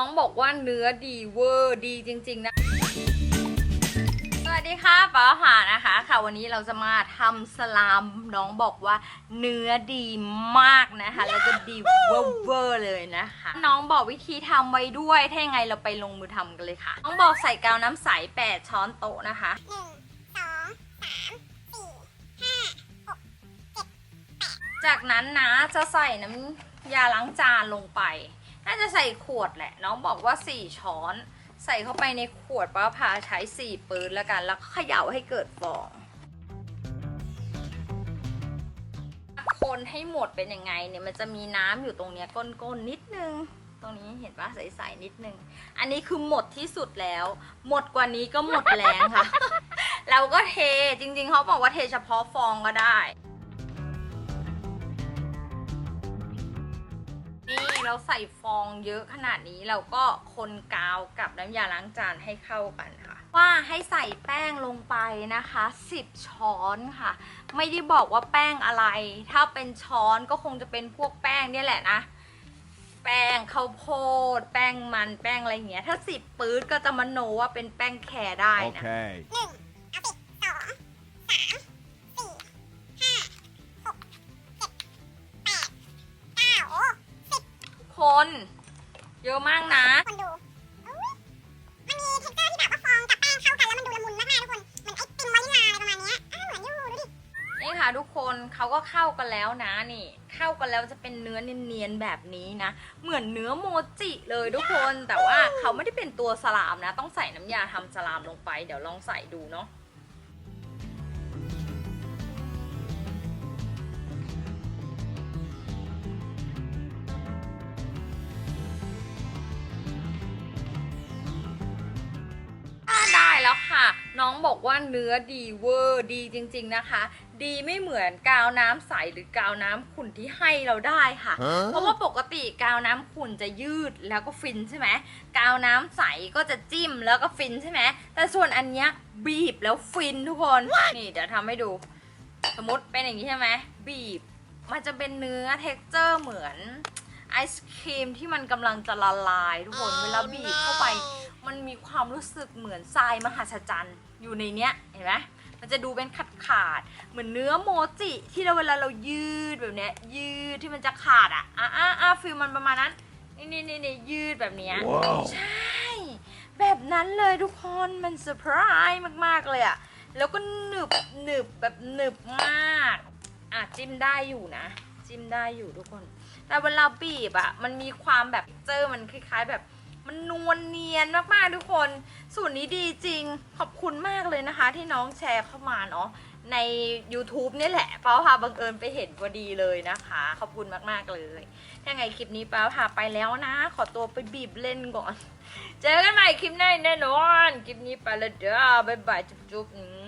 น้องบอกว่าเนื้อดีเวอร์ดีจริง ๆ นะ สวัสดีค่ะป้าหานะคะค่ะวันนี้เราจะมาทำสลามน้องบอกว่าเนื้อดีมากนะคะ แล้วก็ดีเวอร์เวอร์เลยนะคะ น้องบอกวิธีทำไว้ด้วย ถ้ายังไงเราไปลงมือทำกันเลยค่ะ น้องบอกใส่กาวน้ำใส8ช้อนโต๊ะนะคะหนึ่งสองสามสี่ห้าหกเจ็ดจากนั้นนะจะใส่น้ำยาล้างจานลงไป น่าจะใส่ขวดแหละ น้องบอกว่า 4 ช้อน ใส่เข้าไปในขวดป้าพาใช้ 4 ปืนแล้วกัน แล้วก็เขย่าให้เกิดฟอง คนให้หมดเป็นยังไงเนี่ยมันจะมีน้ำอยู่ตรงเนี้ยก้นๆนิดนึง ตรงนี้เห็นปะใสๆนิดนึง อันนี้คือหมดที่สุดแล้ว หมดกว่านี้ก็หมดแรงค่ะ เราก็เทจริงๆเขาบอกว่าเทเฉพาะฟองก็ได้ นี่เราใส่ฟองเยอะขนาดนี้เราก็คนกาวกับน้ำยาล้างจานให้เข้ากันค่ะ ว่าให้ใส่แป้งลงไปนะคะ 10 ช้อนค่ะ ไม่ได้บอกว่าแป้งอะไร ถ้าเป็นช้อนก็คงจะเป็นพวกแป้งเนี่ยแหละนะ แป้งข้าวโพด แป้งมันแป้งอะไรเงี้ย ถ้า10ปื๊ดก็จะมโนว่าเป็นแป้งแครได้นะ Okay. เยอะมากนะ คนดูอุ๊ยมันมีเท็กเจอร์ที่แบบว่าฟองกับแป้งเข้ากันแล้วมันดูละมุนมากๆทุกคนเหมือนไอติมวานิลลาอะไรประมาณเนี้ยอ้าวเหมือนอยู่ดูดิ นี่ค่ะทุกคนเขาก็เข้ากันแล้วนะนี่ เข้ากันแล้วจะเป็นเนื้อเนียนๆแบบนี้นะ เหมือนเนื้อโมจิเลยทุกคน แต่ว่าเขาไม่ได้เป็นตัวสลามนะ ต้องใส่น้ำยาทำสลามลงไป เดี๋ยวลองใส่ดูเนาะ ค่ะ น้องบอกว่าเนื้อดีเวอร์ดีจริง ๆนะคะ ดีไม่เหมือนกาวน้ำใสหรือกาวน้ำขุ่นที่ให้เราได้ค่ะ เพราะว่าปกติกาวน้ำขุ่นจะยืดแล้วก็ฟินใช่ไหมกาวน้ำใสก็จะจิ้มแล้วก็ฟินใช่ไหมแต่ส่วนอันเนี้ยบีบแล้วฟินทุกคน นี่เดี๋ยวทำให้ดู สมมติเป็นอย่างนี้ใช่ไหมบีบ มันจะเป็นเนื้อเท็กเจอร์เหมือน ไอศครีมที่มันกำลังจะละลายทุกคนเวลาบีบเข้าไปมันมีความรู้สึกเหมือนทรายมหัศจรรย์อยู่ในเนี้ยเห็นไหมมันจะดูเป็นขาดขาดๆเหมือนเนื้อโมจิที่เราเวลาเรายืดแบบเนี้ย ยืดที่มันจะขาดอะอะอะอะฟิลมันประมาณนั้น นี่นี่นี่นี่ยืดแบบเนี้ย Wow. ใช่ แบบนั้นเลยทุกคนมันเซอร์ไพรส์มาก ๆ เลยอะแล้วก็หนึบหนึบแบบหนึบมาก อะ จิ้มได้อยู่นะ จิ้มได้อยู่ทุกคน แต่เวลาบีบอะมันมีความแบบเจอมันคล้าย ๆ แบบมันนวลเนียนมากๆทุกคน สูตรนี้ดีจริงขอบคุณมากเลยนะคะ ที่น้องแชร์เข้ามาเนาะใน YouTube เนี่ยแหละป้าพาบังเอิญไปเห็นพอดีเลยนะคะ ขอบคุณมากๆเลยถ้าไงคลิปนี้ป้าพาไปแล้วนะ ขอตัวไปบีบเล่นก่อน เจอกันใหม่คลิปหน้าแน่นอน คลิปนี้ไปแล้วเด้อบ๊ายบายจุ๊บๆ